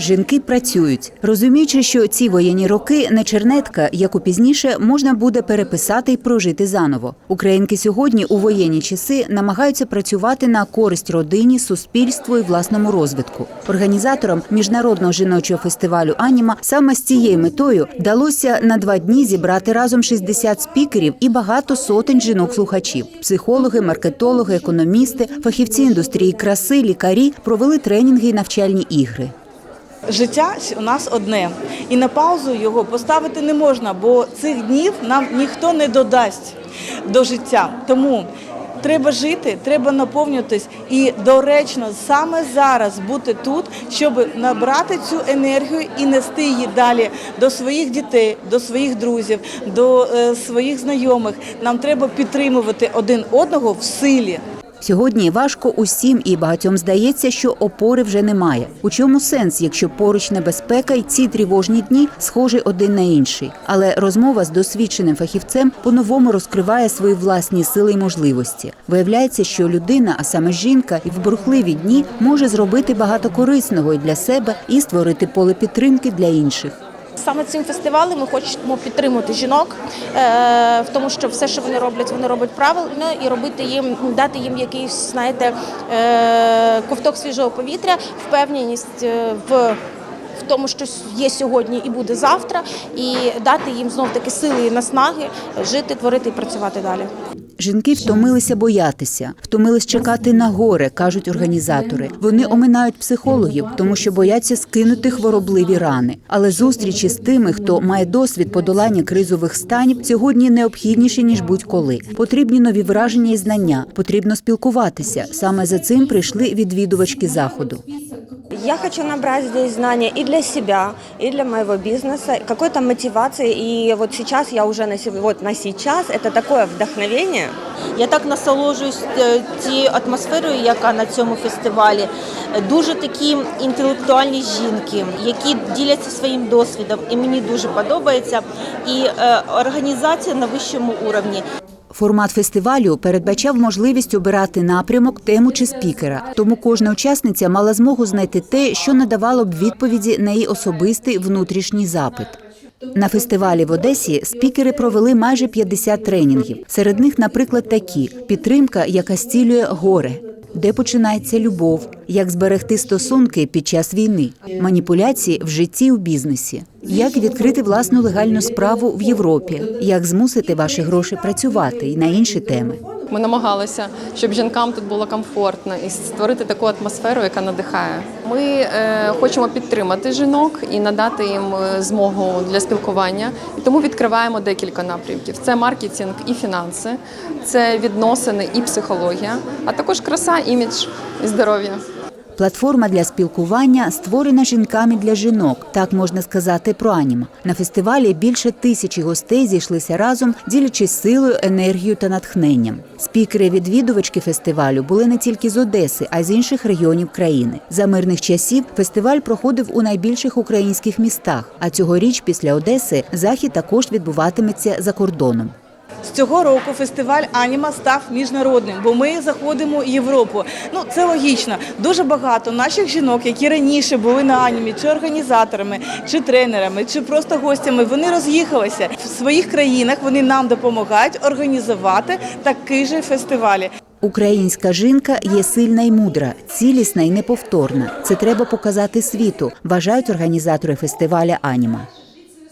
Жінки працюють, розуміючи, що ці воєнні роки не чернетка, яку пізніше можна буде переписати і прожити заново. Українки сьогодні у воєнні часи намагаються працювати на користь родині, суспільству і власному розвитку. Організаторам міжнародного жіночого фестивалю Аніма саме з цією метою вдалося на два дні зібрати разом 60 спікерів і багато сотень жінок-слухачів. Психологи, маркетологи, економісти, фахівці індустрії краси, лікарі провели тренінги і навчальні ігри. Життя у нас одне, і на паузу його поставити не можна, бо цих днів нам ніхто не додасть до життя. Тому треба жити, треба наповнюватись і доречно саме зараз бути тут, щоб набрати цю енергію і нести її далі до своїх дітей, до своїх друзів, до е, своїх знайомих. Нам треба підтримувати один одного в силі. Сьогодні важко усім і багатьом здається, що опори вже немає. У чому сенс, якщо поруч небезпека і ці тривожні дні схожі один на інший? Але розмова з досвідченим фахівцем по-новому розкриває свої власні сили і можливості. Виявляється, що людина, а саме жінка, і в бурхливі дні може зробити багато корисного і для себе і створити поле підтримки для інших. Саме цим фестивалем ми хочемо підтримати жінок е, в тому, що все, що вони роблять, вони роблять правильно і робити їм, дати їм якийсь, знаєте, е, ковток свіжого повітря, впевненість е, в. В тому, що є сьогодні і буде завтра, і дати їм знов таки сили і наснаги жити, творити і працювати далі. Жінки втомилися боятися, втомились чекати на горе, кажуть організатори. Вони оминають психологів, тому що бояться скинути хворобливі рани. Але зустрічі з тими, хто має досвід подолання кризових станів, сьогодні необхідніші ніж будь-коли. Потрібні нові враження і знання, потрібно спілкуватися. Саме за цим прийшли відвідувачки заходу. Я хочу набрать здесь знания и для себя, и для моего бизнеса, какой-то мотивации. И вот сейчас я уже на, вот на сейчас это такое вдохновение. Я так насолоджуюсь е, тією атмосферою, яка на цьому фестивалі. Дуже такі інтелектуальні жінки, які діляться своїм досвідом, і мені дуже подобається. І е, організація на вищому уровні. Формат фестивалю передбачав можливість обирати напрямок, тему чи спікера. Тому кожна учасниця мала змогу знайти те, що надавало б відповіді на її особистий внутрішній запит. На фестивалі в Одесі спікери провели майже 50 тренінгів. Серед них, наприклад, такі: підтримка, яка зцілює горе. Де починається любов, як зберегти стосунки під час війни, маніпуляції в житті у бізнесі, як відкрити власну легальну справу в Європі, як змусити ваші гроші працювати і на інші теми. Ми намагалися, щоб жінкам тут було комфортно і створити таку атмосферу, яка надихає. Ми е, хочемо підтримати жінок і надати їм е, змогу для спілкування. І тому відкриваємо декілька напрямків: це маркетинг і фінанси, це відносини і психологія, а також краса, імідж і здоров'я. Платформа для спілкування створена жінками для жінок. Так можна сказати про аніма. На фестивалі більше тисячі гостей зійшлися разом, ділячись силою, енергією та натхненням. Спікери-відвідувачки фестивалю були не тільки з Одеси, а й з інших регіонів країни. За мирних часів фестиваль проходив у найбільших українських містах. А цьогоріч, після Одеси, захід також відбуватиметься за кордоном. З цього року фестиваль Аніма став міжнародним, бо ми заходимо в Європу. Ну це логічно. Дуже багато наших жінок, які раніше були на анімі, чи організаторами, чи тренерами, чи просто гостями, вони роз'їхалися в своїх країнах. Вони нам допомагають організувати такий же фестивалі. Українська жінка є сильна і мудра, цілісна і неповторна. Це треба показати світу, вважають організатори фестиваля Аніма.